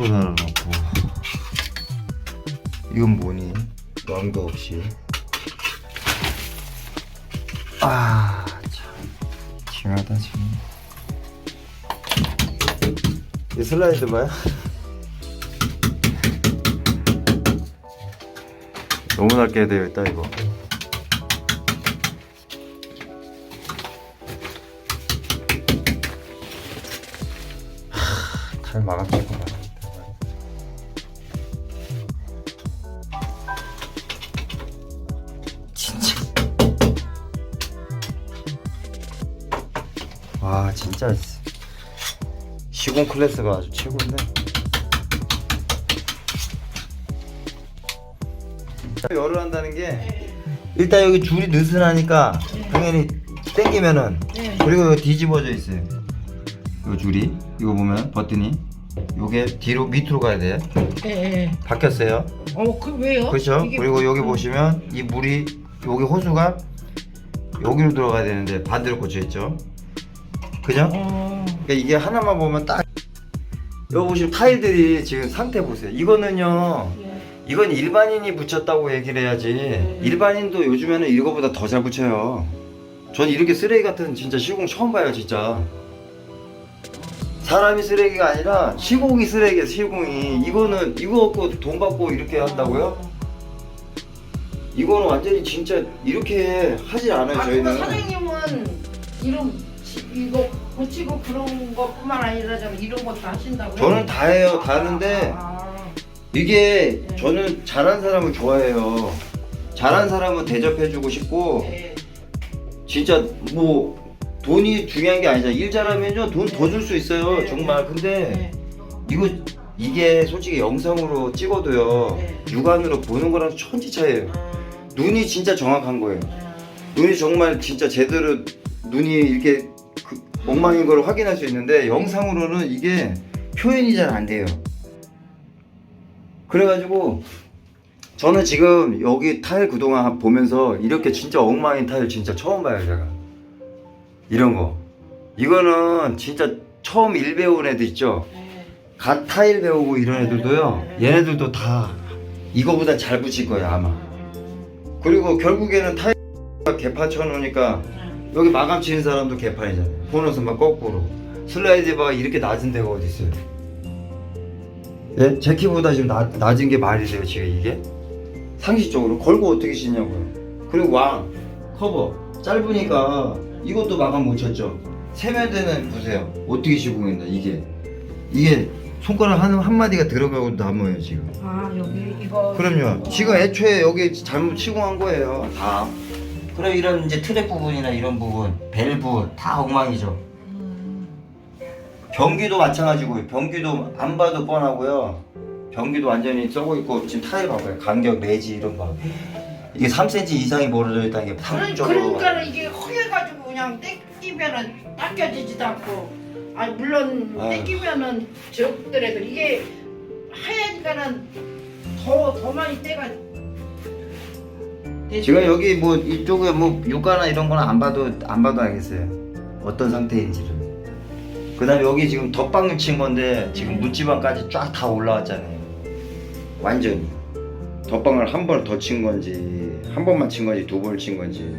거꾸로 달아놓고. 이건 뭐니? 왕도 없이. 아참. 심하다 지금. 이 슬라이드 봐요? 너무 낮게 되어 있다 이거. 막아치고 말 와 진짜 시공 클래스가 아주 최고인데 열을 한다는 게 일단 여기 줄이 느슨하니까 당연히 당기면은 네. 그리고 여기 뒤집어져 있어요 이 줄이 이거 보면 버튼이 요게 뒤로 밑으로 가야 돼 예, 예. 바뀌었어요 어, 그 왜요? 그렇죠 이게 그리고 여기 음. 보시면 이 물이 여기 호수가 여기로 들어가야 되는데 반대로 꽂혀 있죠 그죠? 어. 그러니까 이게 하나만 보면 딱 여기 보시면 타일들이 지금 상태 보세요 이거는요 예. 이건 일반인이 붙였다고 얘기를 해야지 일반인도 요즘에는 이거보다 더 잘 붙여요 전 이렇게 쓰레기 같은 진짜 시공 처음 봐요 진짜 사람이 쓰레기가 아니라 시공이 쓰레기야 시공이 이거는 이거 갖고 돈 받고 이렇게 한다고요? 이거는 완전히 진짜 이렇게 하질 않아요 아, 근데 저희는 사장님은 이런 지- 이거 고치고 그런 것뿐만 아니라 좀 이런 것도 하신다고요? 저는 다 해요. 다 하는데 아, 이게 저는 잘한 사람을 좋아해요. 잘한 사람은 대접해주고 싶고 예. 진짜 뭐 돈이 중요한 게 아니잖아. 일 잘하면요 돈 더 줄 수 있어요 네, 정말. 근데 네. 이거 이게 솔직히 영상으로 찍어도요 네. 육안으로 보는 거랑 천지 차이에요. 아, 눈이 진짜 정확한 거예요. 아, 눈이 정말 진짜 제대로 눈이 이렇게 그 엉망인 걸 확인할 수 있는데 영상으로는 이게 표현이 잘 안 돼요. 그래가지고 저는 지금 여기 타일 그동안 보면서 이렇게 진짜 엉망인 타일 진짜 처음 봐요 제가. 이런 거. 이거는 진짜 처음 일 배운 애들 있죠? 네. 갓 타일 배우고 이런 애들도요. 얘네들도 다 이거보다 잘 붙일 거예요 아마. 그리고 결국에는 타일 개판 쳐놓으니까 여기 마감 치는 사람도 개판이잖아요. 보너스만 거꾸로. 슬라이드 바가 이렇게 낮은 데가 어디 있어요? 예? 제 키보다 지금 낮, 낮은 게 말이 돼요 지금 이게? 상식적으로 걸고 어떻게 치냐고요. 그리고 왕 커버. 짧으니까 이것도 마감 못 쳤죠. 세면대는 보세요. 어떻게 시공했나 이게. 이게 손가락 한, 한마디가 들어가고 남아요 지금. 아 여기 이거 그럼요. 지금 애초에 여기 잘못 시공한 거예요. 다. 그래 이런 이제 트랩 부분이나 이런 부분, 밸브 다 엉망이죠. 음, 변기도 마찬가지고요. 변기도 안 봐도 뻔하고요. 변기도 완전히 썩어 있고 지금 타일 봐봐요. 간격 내지 이런 거. 이게 3cm 이상이 멀어져 있다는 게 그러, 상적으로 그러니까 이게 허해가지고 그냥 땡기면은 닦여지지도 않고 아 물론 아유. 땡기면은 적더라도 이게 하얘니까는 더 더 많이 떼가 지금 여기 뭐 이쪽에 뭐 육가나 이런 거는 안 봐도 안 봐도 알겠어요. 어떤 상태인지를. 그다음에 여기 지금 덧방울 친 건데 지금 문지방까지 쫙 다 올라왔잖아요. 완전히 덧방울 한번 더 친 건지 한 번만 친 건지 두 번을 친 건지